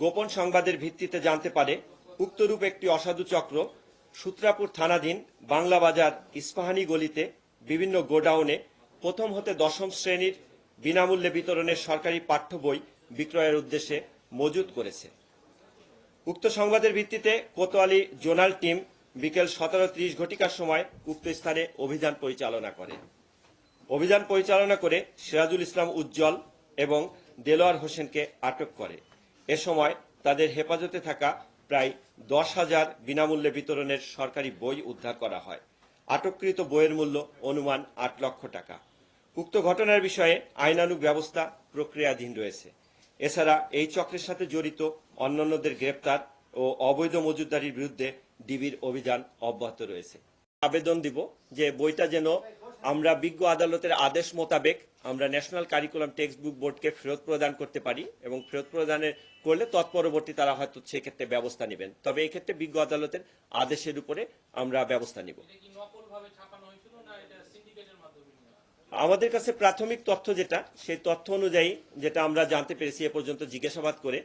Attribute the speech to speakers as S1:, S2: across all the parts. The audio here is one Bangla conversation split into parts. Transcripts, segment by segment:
S1: গোপন সংবাদের ভিত্তিতে জানতে পারে, উক্তরূপ একটি অসাধু চক্র, সূত্রাপুর থানাধীন বাংলা বাজার ইস্পাহানি গলিতে বিভিন্ন গোডাউনে প্রথম হতে দশম শ্রেণির বিনামূল্যে বিতরণের সরকারি পাঠ্য বই বিক্রয়ের উদ্দেশ্যে মজুত করেছে। উক্ত সংবাদের ভিত্তিতে কোতোয়ালি জোনাল টিম বিকেল সতেরো ত্রিশ ঘটিকার সময় উক্ত স্থানে অভিযান পরিচালনা করে। অভিযান পরিচালনা করে সিরাজুল ইসলাম উজ্জ্বল এবং দেলোয়ার হোসেনকে আটক করে। এ সময় তাদের হেফাজতে থাকা প্রায় দশ হাজার বিনামূল্যে বিতরণের সরকারি বই উদ্ধার করা হয়। আটককৃত বইয়ের মূল্য অনুমান আট লক্ষ টাকা। উক্ত ঘটনার বিষয়ে আইনানুগ ব্যবস্থা প্রক্রিয়াধীন রয়েছে। এছাড়া এই চক্রের সাথে জড়িত অন্যান্যদের গ্রেপ্তার ও অবৈধ মজুদারির বিরুদ্ধে ডিবির অভিযান অব্যাহত রয়েছে। আবেদন দিব যে বইটা যেন আমরা বিজ্ঞ আদালতের আদেশ মোতাবেক আমরা ন্যাশনাল কারিকুলাম টেক্সট বুক বোর্ডকে ফেরত প্রদান করতে পারি এবং ফেরত প্রদানের করলে তৎপরবর্তী তারা হয়তো সেক্ষেত্রে ব্যবস্থা নেবেন তবে এই ক্ষেত্রে বিজ্ঞ আদালতের আদেশের উপরে আমরা ব্যবস্থা নিব? আমাদের কাছে প্রাথমিক তথ্য যেটা সেই তথ্য অনুযায়ী যেটা আমরা জানতে পেরেছি এ পর্যন্ত জিজ্ঞাসাবাদ করে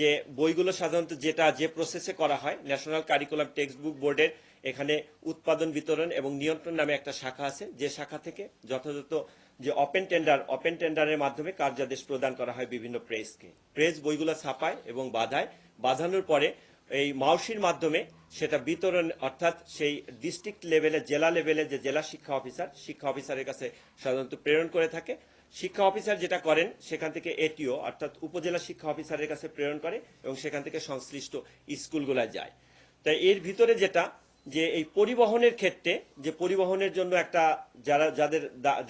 S1: যে বইগুলো সাধারণত যেটা যে প্রসেসে করা হয় ন্যাশনাল কারিকুলাম টেক্সট বুক বোর্ডের এখানে উৎপাদন, বিতরণ এবং নিয়ন্ত্রণ নামে একটা শাখা আছে। যে শাখা থেকে যথাযথ যে ওপেন টেন্ডার ওপেন টেন্ডারের মাধ্যমে কার্যাদেশ প্রদান করা হয় বিভিন্ন প্রেসকে প্রেস বইগুলো ছাপায় এবং বাধায়। বাঁধানোর পরে এই মাউসির মাধ্যমে সেটা বিতরণ, অর্থাৎ সেই ডিস্ট্রিক্ট লেভেলে জেলা লেভেলে যে জেলা শিক্ষা অফিসার শিক্ষা অফিসারের কাছে সাধারণত প্রেরণ করে থাকে। শিক্ষা অফিসার যেটা করেন, সেখান থেকে এটিও, অর্থাৎ উপজেলা শিক্ষা অফিসারের কাছে প্রেরণ করে এবং সেখান থেকে সংশ্লিষ্ট স্কুলগুলোয় যায়। তাই এর ভিতরে যেটা, যে এই পরিবহনের ক্ষেত্রে, যে পরিবহনের জন্য একটা যারা, যাদের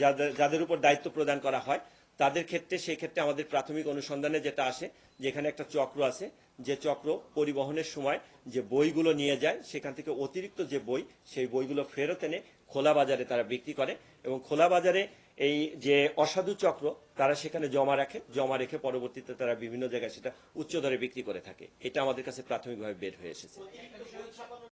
S1: যাদের যাদের উপর দায়িত্ব প্রদান করা হয় তাদের ক্ষেত্রে, সেই ক্ষেত্রে আমাদের প্রাথমিক অনুসন্ধানে যেটা আসে, যেখানে একটা চক্র আছে, যে চক্র পরিবহনের সময় যে বইগুলো নিয়ে যায়, সেখান থেকে অতিরিক্ত যে বই, সেই বইগুলো ফেরত এনে খোলা বাজারে তারা বিক্রি করে এবং খোলা বাজারে এই যে অসাধু চক্র, তারা সেখানে জমা রাখে, জমা রেখে পরবর্তীতে তারা বিভিন্ন জায়গায় সেটা উচ্চ দরে বিক্রি করে থাকে। এটা আমাদের কাছে প্রাথমিকভাবে বের হয়ে এসেছে।